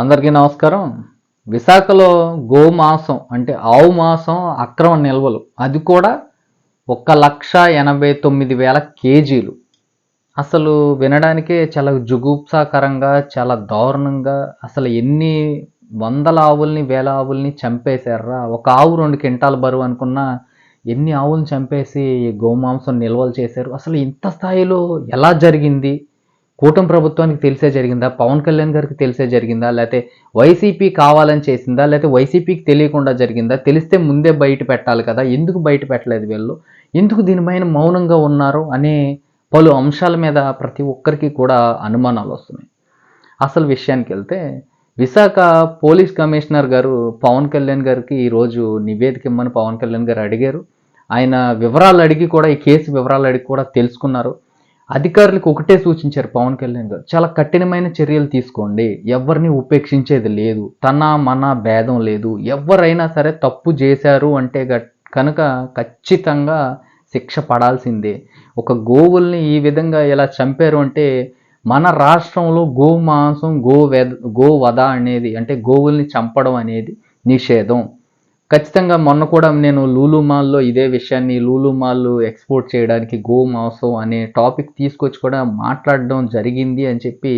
అందరికీ నమస్కారం. విశాఖలో గోమాంసం అంటే ఆవు మాంసం అక్రమ నిల్వలు. అది కూడా ఒక లక్ష ఎనభై తొమ్మిది వేల కేజీలు. అసలు వినడానికే చాలా జుగుప్సాకరంగా చాలా దారుణంగా అసలు ఎన్ని వందల ఆవుల్ని వేల ఆవుల్ని చంపేశారా? ఒక ఆవు రెండు కింటాల బరువు అనుకున్న ఎన్ని ఆవులను చంపేసి గోమాంసం నిల్వలు చేశారు? అసలు ఇంత స్థాయిలో ఎలా జరిగింది? కూటమి ప్రభుత్వానికి తెలిసే జరిగిందా? పవన్ కళ్యాణ్ గారికి తెలిసే జరిగిందా? లేకపోతే వైసీపీ కావాలని చేసిందా? లేకపోతే వైసీపీకి తెలియకుండా జరిగిందా? తెలిస్తే ముందే బయట పెట్టాలి కదా. ఎందుకు బయట పెట్టలేదు వీళ్ళు? ఎందుకు దీనిపైన మౌనంగా ఉన్నారు? అనే పలు అంశాల మీద ప్రతి ఒక్కరికి కూడా అనుమానాలు వస్తున్నాయి. అసలు విషయానికి వెళ్తే విశాఖ పోలీస్ కమిషనర్ గారు పవన్ కళ్యాణ్ గారికి ఈరోజు నివేదిక ఇమ్మని పవన్ కళ్యాణ్ గారు అడిగారు. ఆయన వివరాలు అడిగి కూడా ఈ కేసు వివరాలు అడిగి కూడా తెలుసుకున్నారు. అధికారులకు ఒకటే సూచించారు పవన్ కళ్యాణ్ గారు. చాలా కఠినమైన చర్యలు తీసుకోండి. ఎవరిని ఉపేక్షించేది లేదు. తన మన భేదం లేదు. ఎవరైనా సరే తప్పు చేశారు అంటే గట్- కనుక ఖచ్చితంగా శిక్ష పడాల్సిందే. ఒక గోవుల్ని ఈ విధంగా ఇలా చంపారు అంటే మన రాష్ట్రంలో గో మాంసం గో వెద గో వధ అనేది అంటే గోవుల్ని చంపడం అనేది నిషేధం. ఖచ్చితంగా మొన్న కూడా నేను లూలు మాల్లో ఇదే విషయాన్ని లూలు మాల్ ఎక్స్పోర్ట్ చేయడానికి గో మాంసం అనే టాపిక్ తీసుకొచ్చి కూడా మాట్లాడడం జరిగింది అని చెప్పి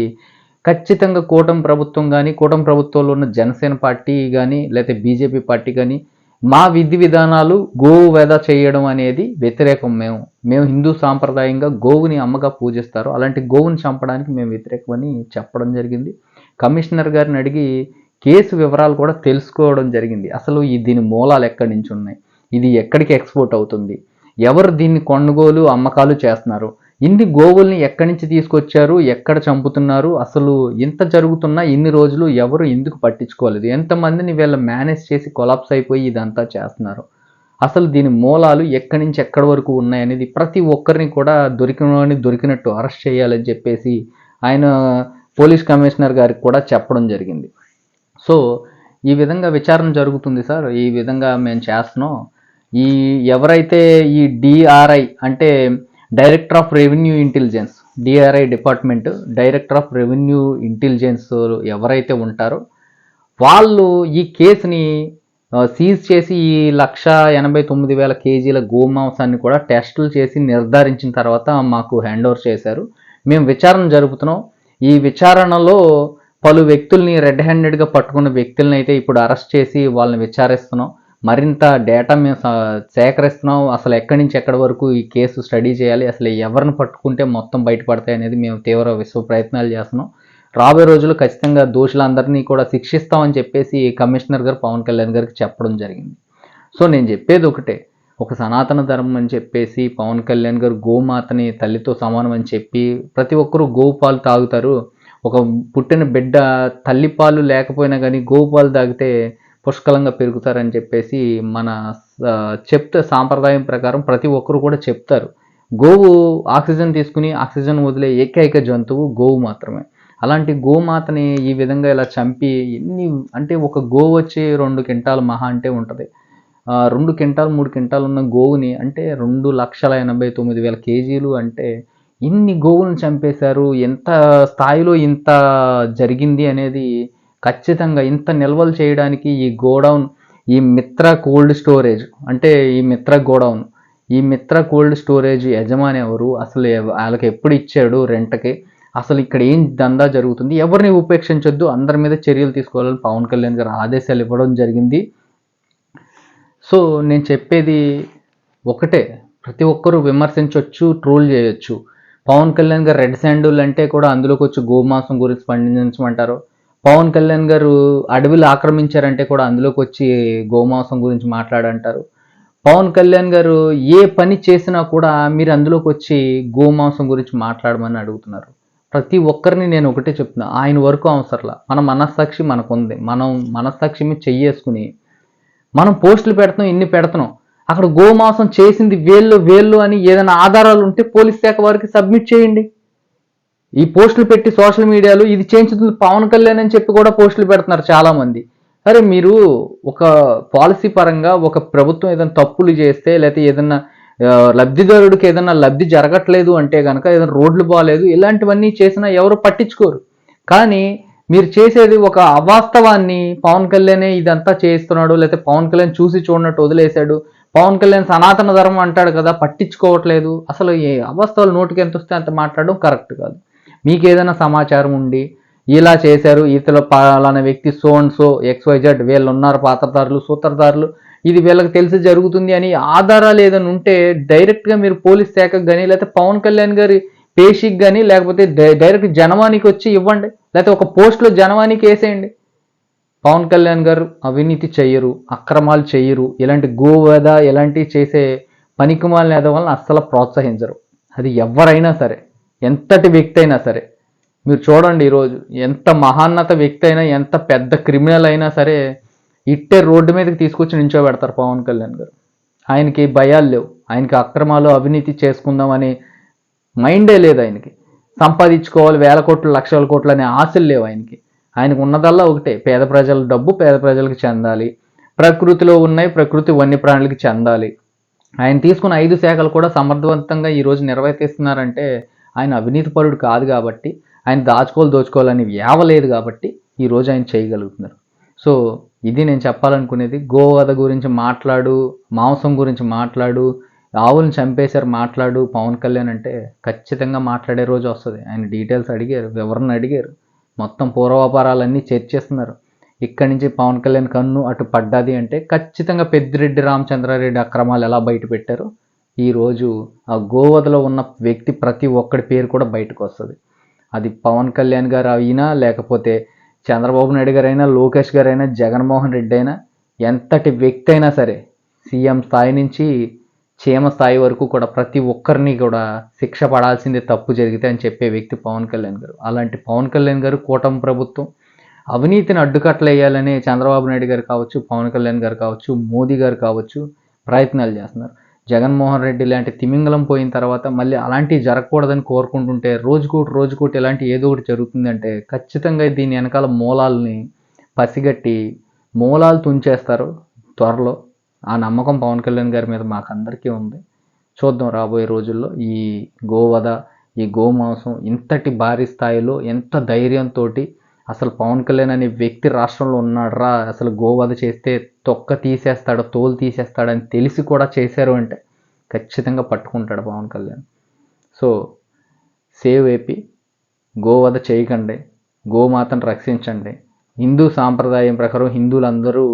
ఖచ్చితంగా కూటమి ప్రభుత్వం కానీ కూటమి ప్రభుత్వంలో ఉన్న జనసేన పార్టీ కానీ లేకపోతే బీజేపీ పార్టీ కానీ మా విధి విధానాలు గోవు వెద చేయడం అనేది వ్యతిరేకం మేము. మేము హిందూ సాంప్రదాయంగా గోవుని అమ్మగా పూజిస్తారు. అలాంటి గోవుని చంపడానికి మేము వ్యతిరేకమని చెప్పడం జరిగింది. కమిషనర్ గారిని అడిగి కేసు వివరాలు కూడా తెలుసుకోవడం జరిగింది. అసలు ఈ దీని మూలాలు ఎక్కడి నుంచి ఉన్నాయి? ఇది ఎక్కడికి ఎక్స్పోర్ట్ అవుతుంది? ఎవరు దీన్ని కొనుగోలు అమ్మకాలు చేస్తున్నారు? ఇన్ని గోవుల్ని ఎక్కడి నుంచి తీసుకొచ్చారు? ఎక్కడ చంపుతున్నారు? అసలు ఇంత జరుగుతున్నా ఇన్ని రోజులు ఎవరు ఎందుకు పట్టించుకోలేదు? ఎంతమందిని వీళ్ళ మేనేజ్ చేసి కొలాప్స్ అయిపోయి ఇదంతా చేస్తున్నారు? అసలు దీని మూలాలు ఎక్కడి నుంచి ఎక్కడి వరకు ఉన్నాయనేది ప్రతి ఒక్కరిని కూడా దొరికిన దొరికినట్టు అరెస్ట్ చేయాలని చెప్పేసి ఆయన పోలీస్ కమిషనర్ గారికి కూడా చెప్పడం జరిగింది. సో ఈ విధంగా విచారణ జరుగుతుంది సార్. ఈ విధంగా మేము చేస్తున్నాం. ఈ ఎవరైతే ఈ డిఆర్ఐ అంటే director of revenue intelligence DRI department director of revenue intelligence ఎవరైతే ఉంటారో వాళ్ళు ఈ కేసుని సీజ్ చేసి ఈ లక్ష ఎనభై తొమ్మిది వేల కేజీల గోమాంసాన్ని కూడా టెస్టులు చేసి నిర్ధారించిన తర్వాత మాకు హ్యాండ్ ఓవర్ చేశారు. మేము విచారణ జరుపుతున్నాం. ఈ విచారణలో పలు వ్యక్తుల్ని రెడ్ హ్యాండెడ్గా పట్టుకున్న వ్యక్తుల్ని అయితే ఇప్పుడు అరెస్ట్ చేసి వాళ్ళని విచారిస్తున్నాం. మరింత డేటా మేము సేకరిస్తున్నాం. అసలు ఎక్కడి నుంచి ఎక్కడి వరకు ఈ కేసు స్టడీ చేయాలి? అసలు ఎవరిని పట్టుకుంటే మొత్తం బయటపడతాయి అనేది మేము తీవ్ర విశ్వ ప్రయత్నాలు చేస్తున్నాం. రాబోయే రోజుల్లో ఖచ్చితంగా దోషులందరినీ కూడా శిక్షిస్తామని చెప్పేసి కమిషనర్ గారు పవన్ కళ్యాణ్ గారికి చెప్పడం జరిగింది. సో నేను చెప్పేది ఒకటే. ఒక సనాతన ధర్మం అని చెప్పేసి పవన్ కళ్యాణ్ గారు గోమాతని తల్లితో సమానం అని చెప్పి ప్రతి ఒక్కరూ గోపాలు పాలు తాగుతారు. ఒక పుట్టిన బిడ్డ తల్లిపాలు లేకపోయినా కానీ గోవు పాలు తాగితే పుష్కలంగా పెరుగుతారని చెప్పేసి మన చెప్తే సాంప్రదాయం ప్రకారం ప్రతి ఒక్కరు కూడా చెప్తారు. గోవు ఆక్సిజన్ తీసుకుని ఆక్సిజన్ వదిలే ఏకైక జంతువు గోవు మాత్రమే. అలాంటి గోమాతని ఈ విధంగా ఇలా చంపి ఎన్ని అంటే ఒక గోవు వచ్చి రెండు క్వింటాలు మహా అంటే ఉంటుంది. రెండు క్వింటాలు మూడు క్వింటాలు ఉన్న గోవుని అంటే రెండు లక్షల ఎనభై తొమ్మిది వేల కేజీలు అంటే ఇన్ని గోవులను చంపేశారు ఎంత స్థాయిలో ఇంత జరిగింది అనేది ఖచ్చితంగా ఇంత నిల్వలు చేయడానికి ఈ గోడౌన్ ఈ మిత్ర కోల్డ్ స్టోరేజ్ అంటే ఈ మిత్ర గోడౌన్ ఈ మిత్ర కోల్డ్ స్టోరేజ్ యజమాని ఎవరు? అసలు వాళ్ళకి ఎప్పుడు ఇచ్చాడు రెంట్కి? అసలు ఇక్కడ ఏం దందా జరుగుతుంది? ఎవరిని ఉపేక్షించొద్దు? అందరి మీద చర్యలు తీసుకోవాలని పవన్ కళ్యాణ్ గారు ఆదేశాలు ఇవ్వడం జరిగింది. సో నేను చెప్పేది ఒకటే. ప్రతి ఒక్కరూ విమర్శించవచ్చు ట్రోల్ చేయొచ్చు. పవన్ కళ్యాణ్ గారు రెడ్ శాండూల్ అంటే కూడా అందులోకి వచ్చి గోమాంసం గురించి పండించమంటారు. పవన్ కళ్యాణ్ గారు అడవిలు ఆక్రమించారంటే కూడా అందులోకి వచ్చి గోమాంసం గురించి మాట్లాడంటారు. పవన్ కళ్యాణ్ గారు ఏ పని చేసినా కూడా మీరు అందులోకి వచ్చి గోమాంసం గురించి మాట్లాడమని అడుగుతున్నారు. ప్రతి ఒక్కరిని నేను ఒకటే చెప్తున్నా ఆయన వరకు అవసరంలా. మన మనస్సాక్షి మనకు ఉంది మనం మనస్సాక్షి మీద చెయ్యేసుకుని మనం పోస్టులు పెడుతున్నాం ఇన్ని పెడుతున్నాం. అక్కడ గోమాంసం చేసింది వేళ్ళు వేళ్ళు అని ఏదైనా ఆధారాలు ఉంటే పోలీస్ శాఖ వారికి సబ్మిట్ చేయండి. ఈ పోస్టులు పెట్టి సోషల్ మీడియాలో ఇది చేయించుతుంది పవన్ కళ్యాణ్ అని చెప్పి కూడా పోస్టులు పెడుతున్నారు చాలామంది. సరే మీరు ఒక పాలసీ పరంగా ఒక ప్రభుత్వం ఏదైనా తప్పులు చేస్తే లేకపోతే ఏదైనా లబ్ధిదారుడికి ఏదైనా లబ్ధి జరగట్లేదు అంటే కనుక ఏదైనా రోడ్లు బాగాలేదు ఇలాంటివన్నీ చేసినా ఎవరు పట్టించుకోరు. కానీ మీరు చేసేది ఒక అవాస్తవాన్ని పవన్ కళ్యాణ్ ఇదంతా చేస్తున్నాడు లేకపోతే పవన్ కళ్యాణ్ చూసి చూడనట్టు వదిలేశాడు పవన్ కళ్యాణ్ సనాతన ధర్మం అంటాడు కదా పట్టించుకోవట్లేదు. అసలు ఏ అవస్థలు నోటికి ఎంత వస్తే అంత మాట్లాడడం కరెక్ట్ కాదు. మీకు ఏదైనా సమాచారం ఉండి ఇలా చేశారు ఇతలో పలానా వ్యక్తి సో అండ్ సో ఎక్స్వైజెడ్ వీళ్ళు ఉన్నారు పాత్రదారులు సూత్రధారులు ఇది వీళ్ళకి తెలిసి జరుగుతుంది అని ఆధారాలు ఏదైనా ఉంటే డైరెక్ట్గా మీరు పోలీస్ శాఖకు కానీ లేకపోతే పవన్ కళ్యాణ్ గారి పేషికి కానీ లేకపోతే డైరెక్ట్ జనవానికి వచ్చి ఇవ్వండి. లేకపోతే ఒక పోస్ట్లో జనవానికి వేసేయండి. పవన్ కళ్యాణ్ గారు అవినీతి చెయ్యరు అక్రమాలు చెయ్యరు ఇలాంటి గోవేద ఇలాంటివి చేసే పనికిమాలిన వలన అస్సలు ప్రోత్సహించరు. అది ఎవరైనా సరే ఎంతటి వ్యక్తి అయినా సరే. మీరు చూడండి ఈరోజు ఎంత మహాన్నత వ్యక్తి అయినా ఎంత పెద్ద క్రిమినల్ అయినా సరే ఇట్టే రోడ్డు మీదకి తీసుకొచ్చి నించోబెడతారు పవన్ కళ్యాణ్ గారు. ఆయనకి భయాలు లేవు. ఆయనకి అక్రమాలు అవినీతి చేసుకుందామని మైండే లేదు ఆయనకి. సంపాదించుకోవాలి వేల కోట్లు లక్షల కోట్లు అనే ఆశలు లేవు ఆయనకి. ఆయనకు ఉన్నదల్లా ఒకటే. పేద ప్రజల డబ్బు పేద ప్రజలకు చెందాలి. ప్రకృతిలో ఉన్నాయి ప్రకృతి వన్యప్రాణులకి చెందాలి. ఆయన తీసుకున్న ఐదు శాఖలు కూడా సమర్థవంతంగా ఈరోజు నిర్వర్తిస్తున్నారంటే ఆయన అవినీతి పరుడు కాదు కాబట్టి ఆయన దాచుకోవాలి దోచుకోవాలని వేవలేదు కాబట్టి ఈరోజు ఆయన చేయగలుగుతున్నారు. సో ఇది నేను చెప్పాలనుకునేది గోవధ గురించి మాట్లాడు మాంసం గురించి మాట్లాడు ఆవులను చంపేశారు మాట్లాడు పవన్ కళ్యాణ్ అంటే ఖచ్చితంగా మాట్లాడే రోజు వస్తుంది. ఆయన డీటెయిల్స్ అడిగారు వివరణ అడిగారు. మొత్తం పూర్వాపారాలన్నీ చర్చిస్తున్నారు. ఇక్కడి నుంచి పవన్ కళ్యాణ్ కన్ను అటు పడ్డది అంటే ఖచ్చితంగా పెద్దిరెడ్డి రామచంద్రారెడ్డి అక్రమాలు ఎలా బయట పెట్టారో ఈరోజు ఆ గోవధలో ఉన్న వ్యక్తి ప్రతి ఒక్కడి పేరు కూడా బయటకు వస్తుంది. అది పవన్ కళ్యాణ్ గారు అయినా లేకపోతే చంద్రబాబు నాయుడు గారైనా లోకేష్ గారైనా జగన్మోహన్ రెడ్డి అయినా ఎంతటి వ్యక్తి అయినా సరే సీఎం స్థాయి నుంచి చీమ స్థాయి వరకు కూడా ప్రతి ఒక్కరిని కూడా శిక్ష పడాల్సిందే తప్పు జరిగితే అని చెప్పే వ్యక్తి పవన్ కళ్యాణ్ గారు. అలాంటి పవన్ కళ్యాణ్ గారు కూటమి ప్రభుత్వం అవినీతిని అడ్డుకట్లేయాలని చంద్రబాబు నాయుడు గారు కావచ్చు పవన్ కళ్యాణ్ గారు కావచ్చు మోదీ గారు కావచ్చు ప్రయత్నాలు చేస్తున్నారు. జగన్మోహన్ రెడ్డి లాంటి తిమింగలం పోయిన తర్వాత మళ్ళీ అలాంటివి జరగకూడదని కోరుకుంటుంటే రోజుకోటి రోజుకోటి ఇలాంటి ఏదో ఒకటి జరుగుతుందంటే ఖచ్చితంగా దీని వెనకాల మూలాలని పసిగట్టి మూలాలు తుంచేస్తారు త్వరలో. ఆ నమ్మకం పవన్ కళ్యాణ్ గారి మీద మాకందరికీ ఉంది. చూద్దాం రాబోయే రోజుల్లో ఈ గోవధ ఈ గోమాంసం ఇంతటి భారీ స్థాయిలో ఎంత ధైర్యంతో అసలు పవన్ కళ్యాణ్ అనే వ్యక్తి రాష్ట్రంలో ఉన్నాడరా అసలు గోవధ చేస్తే తొక్క తీసేస్తాడు తోలు తీసేస్తాడని తెలిసి కూడా చేశారు అంటే ఖచ్చితంగా పట్టుకుంటాడు Pawan Kalyan. So save AP గోవధ చేయకండి గోమాతను రక్షించండి. హిందూ సాంప్రదాయం ప్రకారం హిందువులందరూ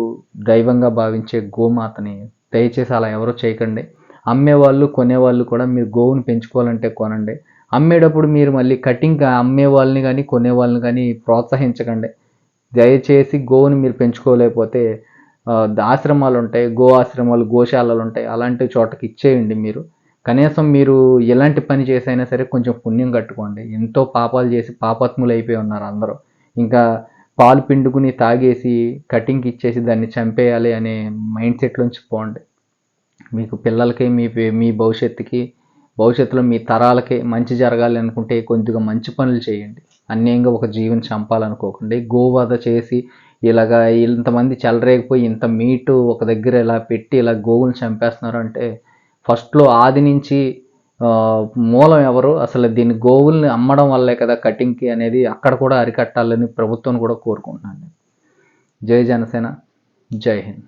దైవంగా భావించే గోమాతని దయచేసి అలా ఎవరో చేయకండి. అమ్మేవాళ్ళు కొనేవాళ్ళు కూడా మీరు గోవును పెంచుకోవాలంటే కొనండి. అమ్మేటప్పుడు మీరు మళ్ళీ కటింగ్ అమ్మే వాళ్ళని కానీ కొనే వాళ్ళని కానీ ప్రోత్సహించకండి. దయచేసి గోవుని మీరు పెంచుకోలేకపోతే ఆశ్రమాలు ఉంటాయి గో ఆశ్రమాలు గోశాలలు ఉంటాయి అలాంటి చోటకి ఇచ్చేయండి మీరు. కనీసం మీరు ఎలాంటి పని చేసైనా సరే కొంచెం పుణ్యం కట్టుకోండి. ఎంతో పాపాలు చేసి పాపాత్ములు అయిపోయి ఉన్నారు అందరూ. ఇంకా పాలు పిండుకుని తాగేసి కటింగ్కి ఇచ్చేసి దాన్ని చంపేయాలి అనే మైండ్ సెట్లోంచి పోండి. మీకు పిల్లలకి మీ మీ భవిష్యత్తుకి భవిష్యత్తులో మీ తరాలకి మంచి జరగాలి అనుకుంటే కొద్దిగా మంచి పనులు చేయండి. అన్యాయంగా ఒక జీవన చంపాలనుకోకండి. గోవధ చేసి ఇలాగా ఇంతమంది చెలరేగిపోయి ఇంత మీటు ఒక దగ్గర ఇలా పెట్టి ఇలా గోవులు చంపేస్తున్నారు అంటే ఫస్ట్లో ఆది నుంచి మూలం ఎవరు? అసలు దీన్ని గోవుల్ని అమ్మడం వల్లే కదా కటింగ్కి అనేది అక్కడ కూడా అరికట్టాలని ప్రభుత్వం కూడా కోరుకుంటున్నాను జై జనసేన జై హింద్.